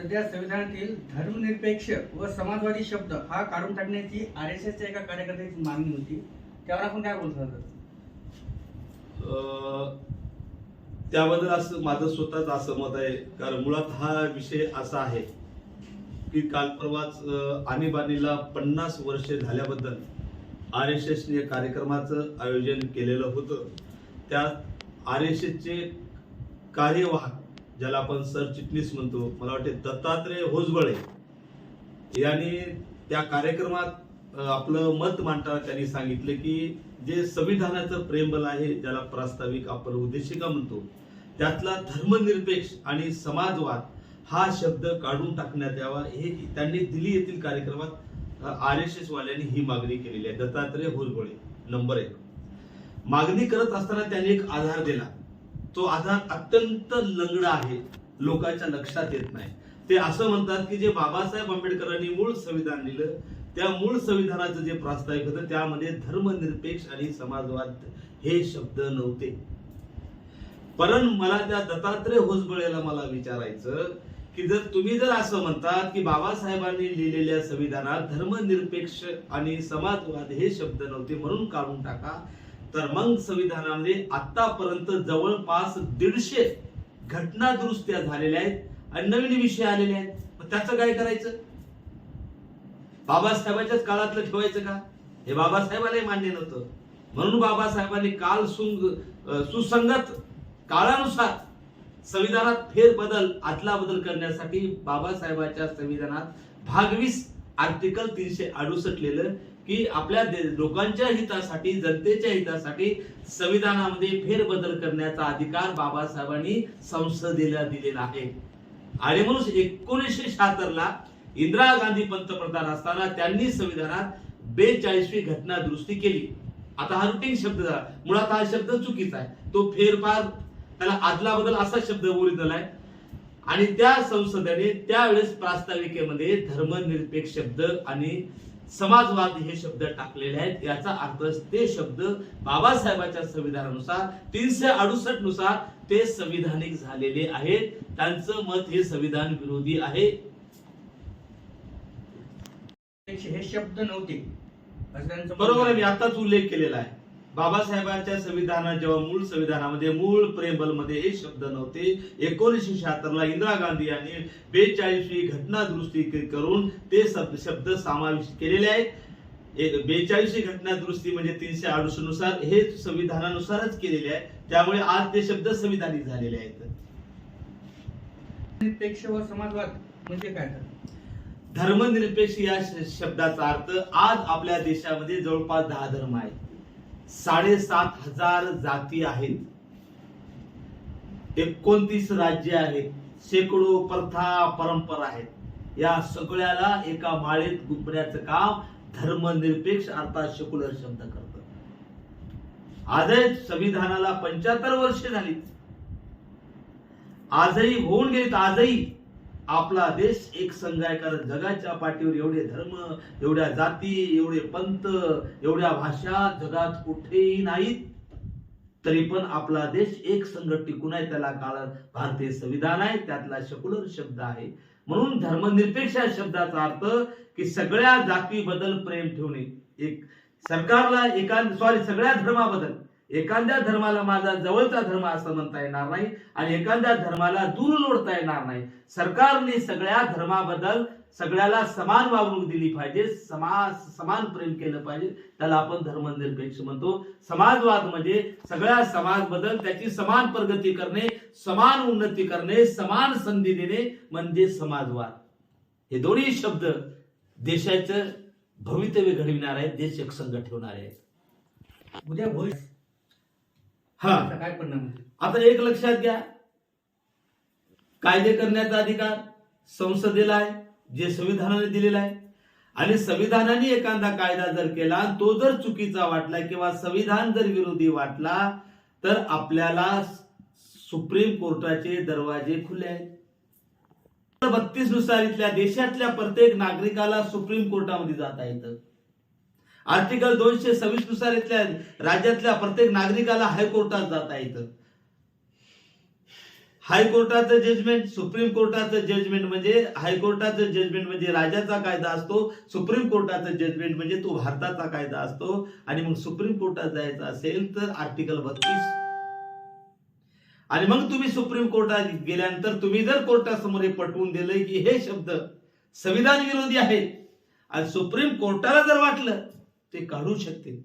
सध्या संविधानातील धर्मनिरपेक्ष व समाजवादी शब्द हा काढून टाकण्याची आर एस एसच्या एका कार्यकर्त्याची मागणी होती. त्यावर आपण काय बोलतो त्याबद्दल असं माझं स्वतःच असं मत आहे. कारण मुळात हा विषय असा आहे की काल परवाच आणीबाणीला पन्नास वर्षे झाल्याबद्दल आर एस एसने कार्यक्रमाचं आयोजन केलेलं होतं. त्यात आर एस एसचे कार्यवाहक ज्याला आपण सरचिटणीस म्हणतो मला वाटते दत्तात्रय होसबळे यांनी त्या कार्यक्रमात आपलं मत मांडताना त्यांनी सांगितलं की जे संविधानाचं प्रेमबल आहे ज्याला प्रास्ताविक आपण उद्देशिका म्हणतो त्यातला धर्मनिरपेक्ष आणि समाजवाद हा शब्द काढून टाकण्यात यावा हे त्यांनी दिल्ली येथील कार्यक्रमात आर एस एस वाल्यांनी ही मागणी केलेली आहे. दत्तात्रय होसबळे नंबर एक. मागणी करत असताना त्यांनी एक आधार दिला. तो आधार अत्यंत लंगडा आहे. लोकांच्या लक्षात येत नाही. ते असं म्हणतात की जे बाबासाहेब आंबेडकरांनी मूळ संविधान लिहिलं त्या मूळ संविधानाचं जे प्रास्ताविक होतं त्यामध्ये धर्मनिरपेक्ष आणि समाजवाद हे शब्द नव्हते. परन मला त्या दत्तात्रय होसबळेला मला विचारायचं की जर तुम्ही जर असं म्हणतात की बाबासाहेबांनी लिहिलेल्या संविधानात धर्मनिरपेक्ष आणि समाजवाद हे शब्द नव्हते म्हणून काढून टाका तर मग संविधानामध्ये आतापर्यंत जवळपास दीडशे घटना दुरुस्त्या झालेल्या आहेत आणि नवीन विषय आलेले आहेत. मग त्याचं काय करायचं? बाबासाहेबांच्याच काळातलं ठेवायचं का? हे बाबासाहेबांनाही मान्य नव्हतं. म्हणून बाबासाहेबांनी काल सुंग सुसंगत काळानुसार संविधानात फेरबदल आदला बदल करण्यासाठी बाबासाहेबांच्या संविधानात भागवीस आर्टिकल तीनशे अडुसष्ट लिहिलं. की आपल्या लोकांच्या हितासाठी जनतेच्या हितासाठी संविधानामध्ये फेरबदल करण्याचा अधिकार बाबासाहेबांनी संसदेला दिलेला आहे. आणि म्हणून एकोणीसशे शहात्तर ला इंदिरा गांधी पंतप्रधान असताना त्यांनी संविधानात बेचाळीसवी घटना दुरुस्ती केली. आता हा रुटीन शब्द झाला. मुळात हा शब्द चुकीचा आहे. तो फेरफार त्याला आदला बदल असा शब्द ओरिजिनल आहे. आणि त्या संसदेने त्यावेळेस प्रास्ताविकेमध्ये धर्मनिरपेक्ष शब्द आणि समाजवाद हे शब्द टाकलेले आहेत. याचा अर्थ ते शब्द बाबासाहेबांच्या संविधानानुसार तीनशे अडुसष्टनुसार ते संविधानिक झालेले आहेत. त्यांचं मत हे संविधान विरोधी आहे. हे शब्द नव्हते. बरोबर आहे मी आताच उल्लेख केलेला आहे. बाबासाहेबांच्या संविधानात जेव्हा मूळ संविधानामध्ये मूळ प्रेमबलमध्ये हे शब्द नव्हते एकोणीसशे शहात्तर ला इंदिरा गांधी यांनी बेचाळीसवी घटना दुरुस्ती करून ते शब्द शब्द समाविष्ट केलेले आहेत. बेचाळीसवी घटना दुरुस्ती म्हणजे तीनशे अडुसष्टनुसार हे संविधानानुसारच केलेले आहे. त्यामुळे आज ते शब्द संविधानिक झालेले आहेत. निरपेक्ष व समाजवाद म्हणजे काय धर्मनिरपेक्ष या शब्दाचा अर्थ आज आपल्या देशामध्ये जवळपास दहा धर्म आहेत. साडेसात हजार जाती आहेत. एकोणतीस राज्य आहेत. शेकडो प्रथा परंपरा आहेत. या सगळ्याला एका माळेत गुंपण्याचं काम धर्मनिरपेक्ष अर्थात सेक्युलर शब्द करत आजही संविधानाला पंच्याहत्तर वर्षे झाली. आजही होऊन गेलीत आजही आपला देश एक संघ आहे कारण जगाच्या पाठीवर एवढे धर्म एवढ्या जाती एवढे पंथ एवढ्या भाषा जगात कुठेही नाहीत. तरी पण आपला देश एक संघ टिकून आहे त्याला काळ भारतीय संविधान आहे त्यातला सेक्युलर शब्द आहे. म्हणून धर्मनिरपेक्ष शब्दाचा अर्थ की सगळ्या जातीबद्दल प्रेम ठेवणे. एक सरकारला एका सॉरी सगळ्या धर्माबद्दल. एखाद्या धर्माला माझा जवळचा धर्म असं म्हणता येणार नाही आणि एखाद्या धर्माला दूर लोडता येणार नाही. सरकारने सगळ्या धर्माबद्दल सगळ्याला समान वागणूक दिली पाहिजे समाज समान प्रेम केलं पाहिजे. त्याला आपण धर्मनिरपेक्ष म्हणतो. समाजवाद म्हणजे सगळ्या समाज बदल त्याची समान प्रगती करणे समान उन्नती करणे समान संधी देणे म्हणजे समाजवाद. हे दोन्ही शब्द देशाचं भवितव्य घडविणार आहेत देश एकसंघ ठेवणार आहेत. उद्या भविष्य हा. त्याचा काय परिणाम होईल? आता एक लक्षात घ्या. कायदे करण्याचा अधिकार संसदेला आहे जे संविधानाने दिलेला आहे. आणि संविधानाने एखादा कायदा जर केला तो जर चुकीचा वाटला किंवा संविधान जर विरोधी वाटला तर आपल्याला सुप्रीम कोर्टाचे दरवाजे खुले आहेत. बत्तीसनुसार इथल्या देशातल्या प्रत्येक नागरिकाला सुप्रीम कोर्टामध्ये जाता येतं. आर्टिकल दोनशे सव्वीसनुसार इथल्या राज्यातल्या प्रत्येक नागरिकाला हायकोर्टात जाता येतं. हायकोर्टाचं जजमेंट सुप्रीम कोर्टाचं जजमेंट म्हणजे हायकोर्टाचं जजमेंट म्हणजे राज्याचा कायदा असतो सुप्रीम कोर्टाचं जजमेंट म्हणजे तो भारताचा कायदा असतो आणि मग सुप्रीम कोर्टात जायचं असेल तर आर्टिकल बत्तीस. आणि मग तुम्ही सुप्रीम कोर्टात गेल्यानंतर तुम्ही जर कोर्टासमोर हे पटवून दिलं की हे शब्द संविधान विरोधी आहे आणि सुप्रीम कोर्टाला जर वाटलं ते काढू शकते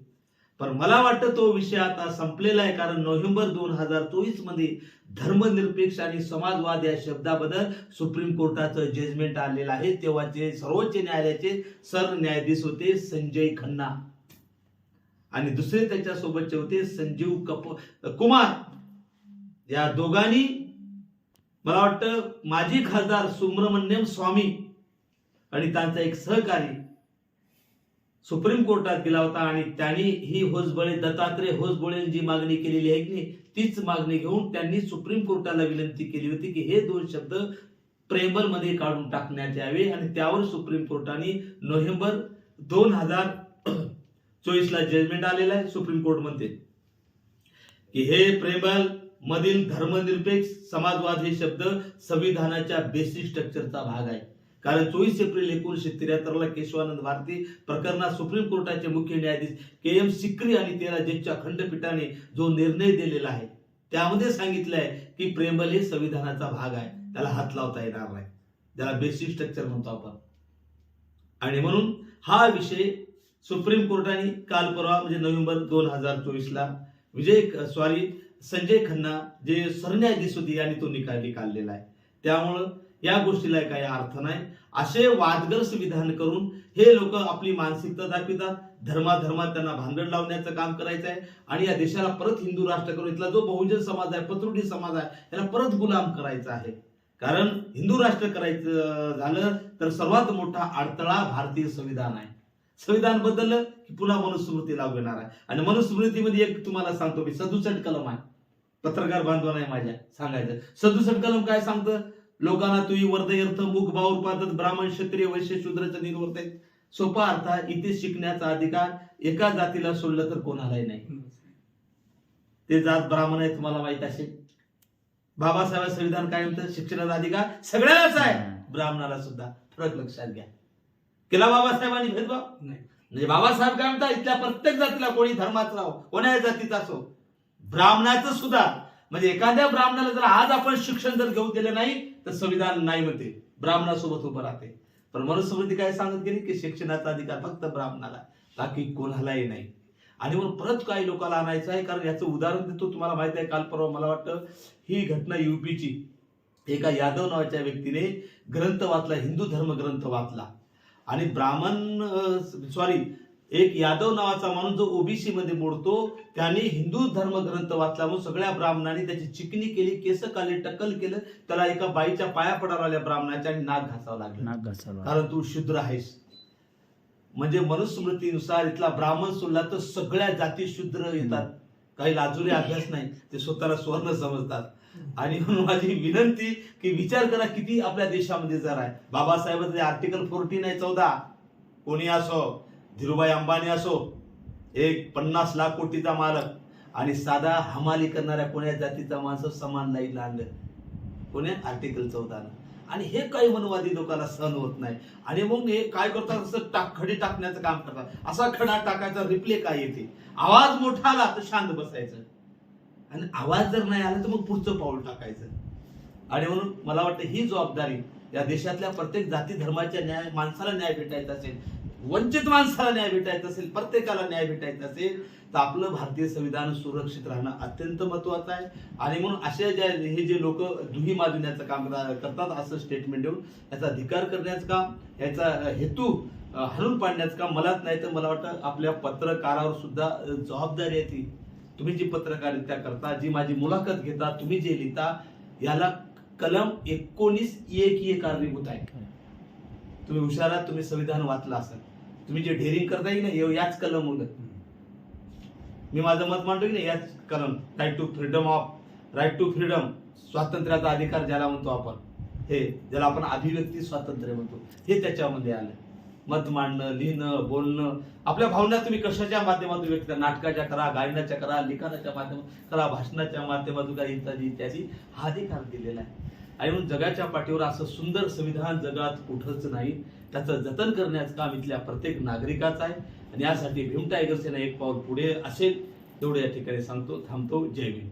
पण मला वाटतं तो विषय आता संपलेला आहे कारण नोव्हेंबर दोन हजार चोवीसमध्ये धर्मनिरपेक्ष आणि समाजवाद या शब्दाबद्दल सुप्रीम कोर्टाचं जजमेंट आलेलं आहे. तेव्हाचे सर्वोच्च न्यायालयाचे सर न्यायाधीश होते संजय खन्ना. आणि दुसरे त्याच्यासोबतचे होते संजीव कप कुमार. या दोघांनी मला वाटतं माजी खासदार सुब्रमण्यम स्वामी आणि त्यांचा एक सहकारी सुप्रीम कोर्टात गेला होता आणि त्यांनी ही होसबळे दत्तात्रय होसबळे जी मागणी केलेली आहे की नाही, तीच मागणी घेऊन त्यांनी सुप्रीम कोर्टाला विनंती केली होती की हे दोन शब्द प्रेमलमध्ये काढून टाकण्यात यावे आणि त्यावर सुप्रीम कोर्टाने नोव्हेंबर दोन हजार चोवीसला जजमेंट आलेला आहे. सुप्रीम कोर्ट म्हणते की हे प्रेमल मधील धर्मनिरपेक्ष समाजवाद हे शब्द संविधानाच्या बेसिक स्ट्रक्चरचा भाग आहे. कारण चोवीस एप्रिल एकोणीशे त्र्याहत्तरला केशवानंद भारती प्रकरणात सुप्रीम कोर्टाचे मुख्य न्यायाधीश के एम सिक्री आणि तेरा जजच्या खंडपीठाने जो निर्णय दिलेला आहे त्यामध्ये सांगितलं आहे की प्रेमल हे संविधानाचा भाग आहे. त्याला हात लावता येणार नाही. त्याला बेसिक स्ट्रक्चर म्हणतो आपण. आणि म्हणून हा विषय सुप्रीम कोर्टाने काल परवा म्हणजे नोव्हेंबर दोन हजार चोवीसला विजय सॉरी संजय खन्ना जे सरन्यायाधीश होते यांनी तो निकाल निकाललेला आहे. त्यामुळं या गोष्टीला काही अर्थ नाही. असे वादग्रस्त विधान करून हे लोक आपली मानसिकता दाखवितात. धर्माधर्मात त्यांना भांडण लावण्याचं काम करायचं आहे आणि या देशाला परत हिंदू राष्ट्र करून इथला जो बहुजन समाज आहे पत्रुडी समाज आहे त्याला परत गुलाम करायचा आहे. कारण हिंदू राष्ट्र करायचं झालं तर सर्वात मोठा अडथळा भारतीय संविधान आहे. संविधान बदललं की पुन्हा मनुस्मृती लागू येणार आहे. आणि मनुस्मृतीमध्ये एक तुम्हाला सांगतो मी सदुसष्ट कलम आहे. पत्रकार बांधवांना आहे माझ्या सांगायचं. सदुसष्ट कलम काय सांगतं? लोकांना तुई वर्दयर्थ मुख बाऊर पादत ब्राह्मण क्षत्रिय वैश्य शूद्रचं निर्वर्त सोपा अर्थ इथे शिकण्याचा अधिकार एका जातीला सोडलं तर कोणालाही नाही. ते जात ब्राह्मण आहे तुम्हाला माहीत असेल. बाबासाहेब संविधान काय म्हणतं? शिक्षणाचा अधिकार सगळ्यालाच आहे. ब्राह्मणाला सुद्धा. फरक लक्षात घ्या. केला बाबासाहेबांनी भेदभाव? म्हणजे बाबासाहेब काय म्हणतात? इथल्या प्रत्येक जातीला कोणी धर्माचा राहो कोणाही जातीचा असो ब्राह्मणाचं सुद्धा म्हणजे एखाद्या ब्राह्मणाला जर आज आपण शिक्षण जर घेऊ दिलं नाही तर संविधान नाही म्हणते. ब्राह्मणासोबत उभं राहते. पण मनुस्मृती काय सांगत गेली की शिक्षणाचा अधिकार फक्त ब्राह्मणाला बाकी कोणालाही नाही. आणि मग परत काही लोकांना आणायचं आहे कारण याचं उदाहरण देतो तुम्हाला माहिती आहे काल परवा मला वाटतं ही घटना युपीची. एका यादव नावाच्या व्यक्तीने ग्रंथ वाचला हिंदू धर्म ग्रंथ वाचला. आणि ब्राह्मण सॉरी एक यादव नावाचा माणूस जो ओबीसी मध्ये मोडतो त्याने हिंदू धर्म ग्रंथ वाचला म्हणून सगळ्या ब्राह्मणांनी त्याची चिकनी केली केस काले टक्कल केलं त्याला एका बाईच्या पाया पडायला आल्या ब्राह्मणाच्या आणि नाक घासावं लागलं. नाक घासावा कारण तू शुद्र आहेस. म्हणजे मनुस्मृतीनुसार इथला ब्राह्मण सोडला तर सगळ्या जाती शुद्र येतात. काही लाजुरी अभ्यास नाही ते स्वतःला स्वर्ण समजतात. आणि म्हणून माझी विनंती की विचार करा किती आपल्या देशामध्ये जर आहे. बाबासाहेबांचे आर्टिकल फोर्टीन आहे चौदा. कोणी असो धीरूभाई अंबानी असो एक पन्नास लाख कोटीचा मालक आणि साधा हमाली करणाऱ्या कोण्या जातीचा माणसं समान नाही लागलं कोणी आर्टिकल चौदानं. आणि हे काही मनवादी लोकांना सहन होत नाही. आणि मग हे काय करतात? असं टाक खडी टाकण्याचं काम करतात. असा खडा टाकायचा रिप्ले काय येते? आवाज मोठा आला तर शांत बसायचं. आणि आवाज जर नाही आला तर मग पुढचं पाऊल टाकायचं. आणि म्हणून मला वाटतं ही जबाबदारी या देशातल्या प्रत्येक जाती धर्माच्या न्याय माणसाला न्याय भेटायचा असेल वंचित माणसाला न्याय भेटायचा असेल प्रत्येकाला न्याय भेटायचा असेल तर आपलं भारतीय संविधान सुरक्षित राहणं अत्यंत महत्वाचं आहे. आणि म्हणून अशा ज्या हे जे लोक दुही माजविण्याचं काम करतात असं स्टेटमेंट देऊन याचा अधिकार करण्याचं काम याचा हेतू हरून पाडण्याचं काम मलाच नाही तर मला वाटतं आपल्या पत्रकारावर सुद्धा जबाबदारी आहे ती. तुम्ही जी पत्रकारिता करता जी माझी मुलाखत घेता तुम्ही जे लिहिता याला कलम एकोणीस एक एक कारणीभूत आहे. तुम्ही हुशारात तुम्ही संविधान वाचलं असेल. तुम्ही जे ढेरिंग करता की नाही याच कलम मुलं मी माझं मत मांडतो की नाही याच कलम. Right to freedom of right to freedom स्वातंत्र्याचा अधिकार ज्याला म्हणतो आपण. हे ज्याला आपण अभिव्यक्ती स्वातंत्र्य म्हणतो. हे त्याच्यामध्ये आलं. मत मांडणं लिहिणं बोलणं. आपल्या भावना तुम्ही कशाच्या माध्यमातून व्यक्त करा? नाटकाच्या करा गायनाच्या करा लिखाणाच्या माध्यमातून करा भाषणाच्या माध्यमातून करा इत्यादी इत्यादी. हा अधिकार दिलेला आहे. आणि म्हणून जगाच्या पाठीवर असं सुंदर संविधान जगात कुठंच नाही. त्याचं जतन करण्याचं काम इथल्या प्रत्येक नागरिकाचं आहे. आणि यासाठी भीम टायगर सेना एक पाऊल पुढे असेल तेवढं या ठिकाणी सांगतो थांबतो. जय भीम.